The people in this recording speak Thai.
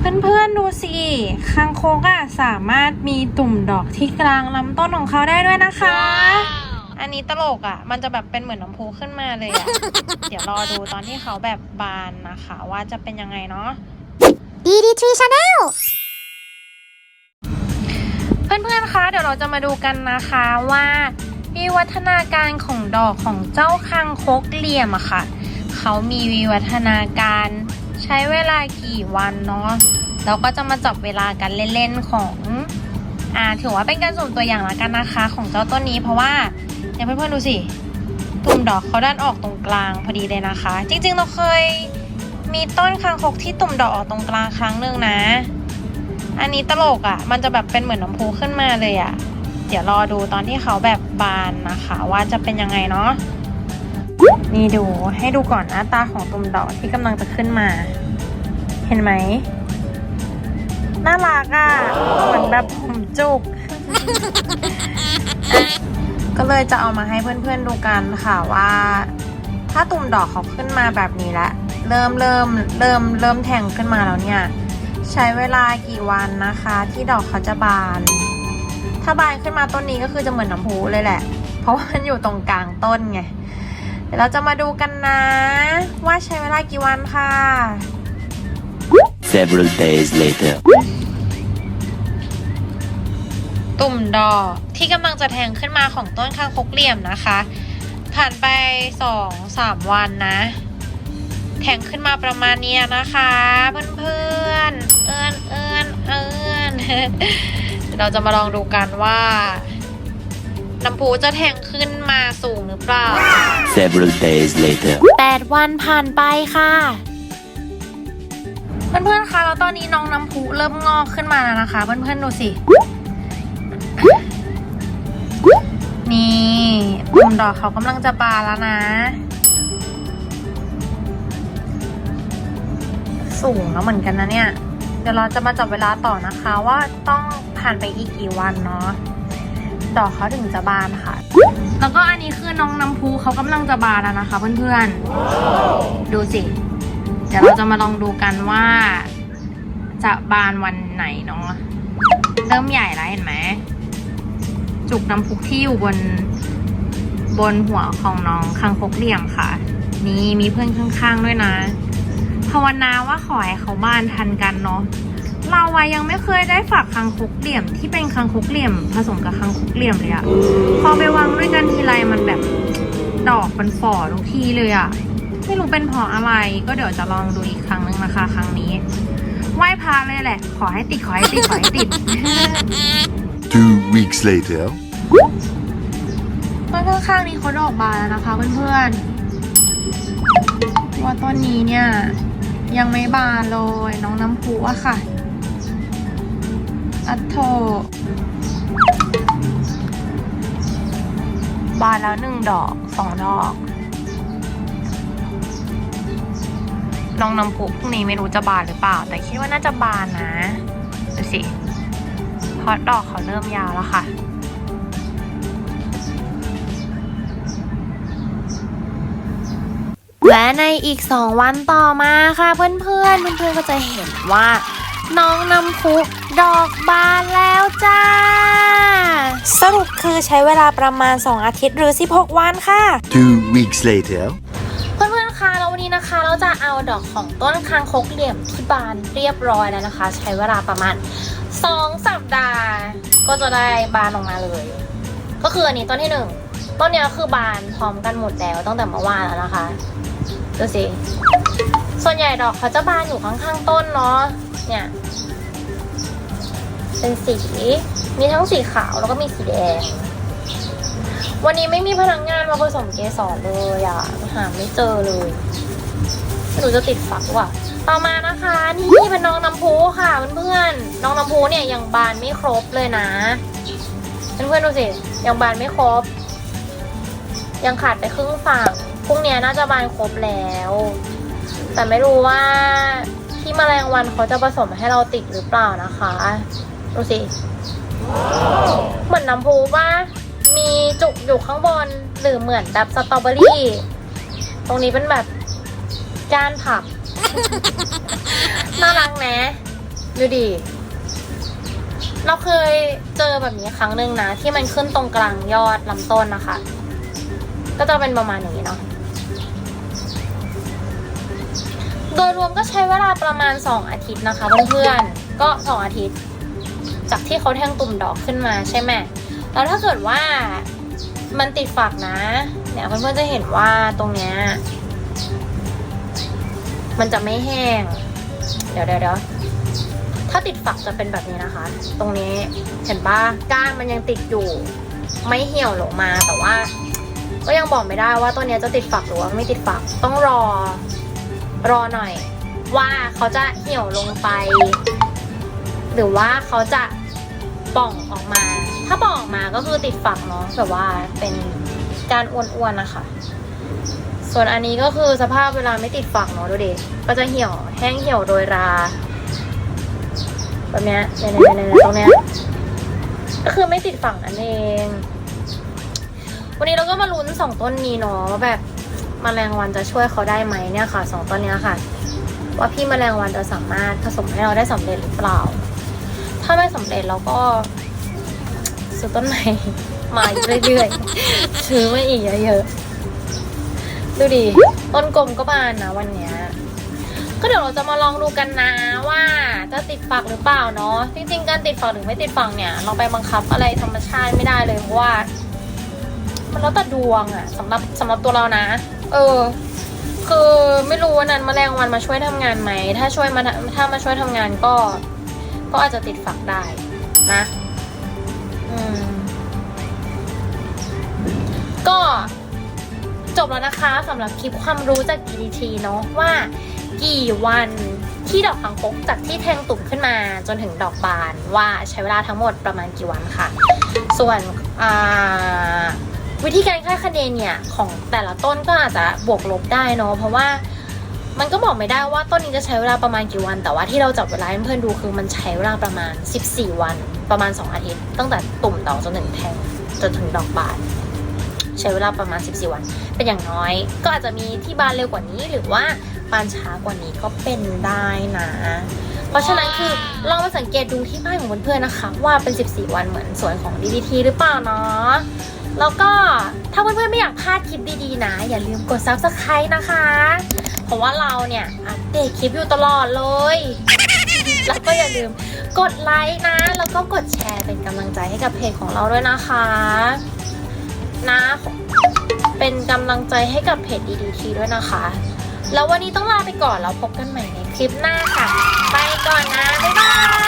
เพื่อนๆดูสิคางคกอะสามารถมีตุ่มดอกที่กลางลำต้นของเขาได้ด้วยนะคะ อันนี้ตลกอะมันจะแบบเป็นเหมือนน้ำพุขึ้นมาเลยอะเดี๋ยวรอดูตอนที่เขาแบบบานนะคะ ว่าจะเป็นยังไงเนาะ DD3 Channel เพื่อนๆ คะ เดี๋ยวเราจะมาดูกันนะคะว่าวิวัฒนาการของดอกของเจ้าคางคกเหลี่ยมอะค่ะ เขามีวิวัฒนาการ ใช้เวลากี่วันเนาะเราก็จะมาจับเวลากันเล่นๆของอ่าถือว่าเป็นการสุ่มตัวอย่างละกันนะคะ ของเจ้าต้นนี้เพราะว่าเนี่ยเพื่อนๆดูสิตุ่มดอกเขาด้านออกตรงกลางพอดีเลยนะคะ จริงๆเราเคยมีต้นคางคกที่ตุ่มดอกออกตรงกลางครั้งหนึ่งนะ อันนี้ตลกอะ่ะ มันจะแบบเป็นเหมือนน้ำพุขึ้นมาเลยอะ่ะ เดี๋ยวรอดูตอนที่เขาแบบบานนะคะ ว่าจะเป็นยังไงเนาะ นี่ดูให้ดูก่อนหน้าตาของตุ่มดอกที่กำลังจะขึ้นมา เห็นไหมน่ารักอะ่ะเหมือนแบบผมจุก ก็เลยจะเอามาให้เพื่อนๆดูกันค่ะว่า ถ้าตุ่มดอกเขาขึ้นมาแบบนี้แล้วเริ่มเริ่มเริ่มเริ่มแทงขึ้นมาแล้วเนี่ย ใช้เวลากี่วันนะคะ ที่ดอกเขาจะบาน ถ้าบานขึ้นมาต้นนี้ก็คือจะเหมือนน้ำพุเลยแหละ เพราะว่ามันอยู่ตรงกลางต้นไง เดี๋ยวเราจะมาดูกันนะ ว่าใช้เวลากี่วันค่ะ Several days later. ตุ่มดอกที่กำลังจะแทงขึ้นมาของต้นคางคกเหลี่ยมนะคะ ผ่านไปสองสามวันนะ แทงขึ้นมาประมาณเนี้ยนะคะ เพื่อนๆเอื้อนเอื้อนเอื้อนเดี๋ยวเราจะมาลองดูกันว่า น้ำพุจะแทงขึ้นมาสูงหรือเปล่า Several days later. 8 วันผ่านไปค่ะ เพื่อนๆ คะแล้วตอนนี้น้องน้ำพุเริ่มงอกขึ้นมาแล้วนะคะ เพื่อนๆ ดูสิ นี่ตุ่มดอกเขากำลังจะบานแล้วนะ สูงแล้วเหมือนกันนะเนี่ย เดี๋ยวเราจะมาจับเวลาต่อนะคะว่าต้องผ่านไปอีกกี่วันเนาะ ดอกเขาถึงจะบานค่ะ แล้วก็อันนี้คือน้องน้ำพุเขากำลังจะบานแล้วนะคะ เพื่อนๆ ดูสิ เดี๋ยวเราจะมาลองดูกันว่า จะบานวันไหนเนาะ เริ่มใหญ่แล้วเห็นไหม จุกน้ำพุที่อยู่บนบนหัวของน้องคังคกเหลี่ยมค่ะ นี่มีเพื่อนข้างๆด้วยนะภาวนาว่าขอให้เขาบานทันกันเนาะ เราอะยังไม่เคยได้ฝากคังคกเหลี่ยมที่เป็นคังคกเหลี่ยม ผสมกับคังคกเหลี่ยมเลยอะพอไปวางด้วยกันทีไรมันแบบดอกมันฝ่อทุกทีเลยอะไม่รู้เป็นเพราะอะไรก็เดี๋ยวจะลองดูอีกครั้งนึงนะคะครั้งนี้ไหว้พระเลยแหละ ขอให้ติดขอให้ติดขอให้ติด Two weeks later. ต้นข้างๆนี้เขาดอกบานแล้วนะคะเพื่อนๆว่าต้นนี้เนี่ยยังไม่บานเลยน้องน้ำพุอะค่ะ อัทโทบานแล้วหนึ่งดอกสองดอกน้องน้ำพุพรุ่งนี้ไม่รู้จะบานหรือเปล่า แต่คิดว่าน่าจะบานนะดูสิเพราะดอกเขาเริ่มยาวแล้วค่ะ และในอีก 2 วันต่อมาค่ะเพื่อนๆเพื่อนๆก็จะเห็นว่าน้องน้ำพุ ดอกบานแล้วจ้า สรุปคือใช้เวลาประมาณ 2 อาทิตย์หรือ 16 วันค่ะ Two weeks later. เพื่อนๆคะแล้ววันนี้นะคะ เราจะเอาดอกของต้นคางคกเหลี่ยมที่บานเรียบร้อยแล้วนะคะ ใช้เวลาประมาณ 2 สัปดาห์ ก็จะได้บานออกมาเลย ก็คืออันนี้ต้นที่หนึ่งต้นเนี้ยคือบานพร้อมกันหมดแล้วตั้งแต่เมื่อวานแล้วนะคะดูสิส่วนใหญ่ดอกเขาจะบานอยู่ข้างๆต้นเนาะเนี่ย เป็นสี มีทั้งสีขาวแล้วก็มีสีแดง วันนี้ไม่มีพนักงานมาผสมเกสรเลยอะหาไม่เจอเลยไม่รู้จะติดฝักว่ะ ต่อมานะคะ นี่เป็นน้องน้ำพุค่ะเพื่อนๆน้องน้ำพุเนี่ยยังบานไม่ครบเลยนะเพื่อนๆดูสิยังบานไม่ครบ ยังขาดไปครึ่งฝั่งพรุ่งนี้น่าจะบานครบแล้ว แต่ไม่รู้ว่าที่แมลงวันเขาจะผสมให้เราติดหรือเปล่านะคะ ดูสิ เหมือนน้ำพุป่ะมีจุกอยู่ข้างบน หรือเหมือนแบบสตรอเบอรี่ ตรงนี้เป็นแบบก้านผัก น่ารักนะดูดิเราเคยเจอแบบนี้ครั้งหนึ่งนะ ที่มันขึ้นตรงกลางยอดลำต้นนะคะ ก็จะเป็นประมาณอย่างนี้เนาะโดยรวมก็ใช้เวลาประมาณ 2 อาทิตย์นะคะเพื่อนๆก็ 2 อาทิตย์ จากที่เขาแทงตุ่มดอกขึ้นมาใช่ไหมแล้วถ้าเกิดว่ามันติดฝักนะ เนี่ยเพื่อนๆจะเห็นว่าตรงเนี้ยมันจะไม่แห้ง เดี๋ยวเดี๋ยวเดี๋ยวถ้าติดฝักจะเป็นแบบนี้นะคะ ตรงนี้เห็นปะก้านมันยังติดอยู่ ไม่เหี่ยวลงมาแต่ว่า ก็ยังบอกไม่ได้ว่าตัวนี้จะติดฝักหรือว่าไม่ติดฝักต้องรอ รอหน่อย ว่าเขาจะเหี่ยวลงไป หรือว่าเขาจะ ป่องออกมา ถ้าป่องออกมาก็คือติดฝักเนาะแบบว่าเป็นการอ้วนๆนะคะ ส่วนอันนี้ก็คือสภาพเวลาไม่ติดฝักเนาะดูดิก็จะเหี่ยวแห้งเหี่ยวโดยราแบบเนี้ยเนี่ยเนี่ยเนี่ยตรงเนี้ยก็คือไม่ติดฝักนั่นเอง วันนี้เราก็มาลุ้นสองต้นนี้เนาะว่าแบบมแมลงวันจะช่วยเขาได้ไหมเนี่ยค่ะสองต้นเนี้ยค่ะ ว่าพี่มแมลงวันจะสามารถผสมให้เราได้สำเร็จหรือเปล่า ถ้าไม่สำเร็จเราก็ซื้อต้นใหม่มาอีกเรื่อยๆซื้อมาอีกเยอะๆดูดิต้นกลมก็บานนะวันเนี้ยก็เดี๋ยวเราจะมาลองดูกันนะว่าจะติดฝักหรือเปล่าเนาะจริงๆการติดฝักหรือไม่ติดฝักเนี่ย เราไปบังคับอะไรธรรมชาติไม่ได้เลยเพราะว่า มันแล้วแต่ดวงอะสำหรับสำหรับตัวเรานะ เออ คือไม่รู้ว่านั้นแมลงวันมาช่วยทำงานไหมถ้าช่วยมาถ้ามาช่วยทำงานก็ ก็อาจจะติดฝักได้นะอืมก็จบแล้วนะคะสำหรับคลิปความรู้จาก DDT เนาะว่ากี่วันที่ดอกคังคกจากที่แทงตุ่มขึ้นมาจนถึงดอกบานว่าใช้เวลาทั้งหมดประมาณกี่วันค่ะ ส่วนวิธีการคาดคะเนเนี่ยของแต่ละต้นก็อาจจะบวกลบได้เนาะเพราะว่า มันก็บอกไม่ได้ว่าต้นนี้จะใช้เวลาประมาณกี่วัน แต่ว่าที่เราจับเวลาให้เพื่อนดูคือมันใช้เวลาประมาณ 14 วัน ประมาณ 2 อาทิตย์ ตั้งแต่ตุ่มดอกจนถึงแทงจนถึงดอกบานใช้เวลาประมาณ 14 วัน เป็นอย่างน้อย ก็อาจจะมีที่บานเร็วกว่านี้หรือว่าบานช้ากว่านี้ก็เป็นได้นะ เพราะฉะนั้นคือลองมาสังเกตดูที่บ้านของเพื่อนๆนะคะ ว่าเป็น 14 วันเหมือนสวนของ DDT หรือเปล่าเนาะ แล้วก็ถ้าเพื่อนๆไม่อยากพลาดคลิปดีๆนะ อย่าลืมกด subscribe นะคะ เพราะว่าเราเนี่ยอัปเดตคลิปอยู่ตลอดเลย แล้วก็อย่าลืมกดไลค์นะ แล้วก็กดแชร์เป็นกำลังใจให้กับเพจของเราด้วยนะคะ นะเป็นกำลังใจให้กับเพจ DDT ด้วยนะคะ แล้ววันนี้ต้องลาไปก่อนแล้วพบกันใหม่ในคลิปหน้าค่ะ ไปก่อนนะ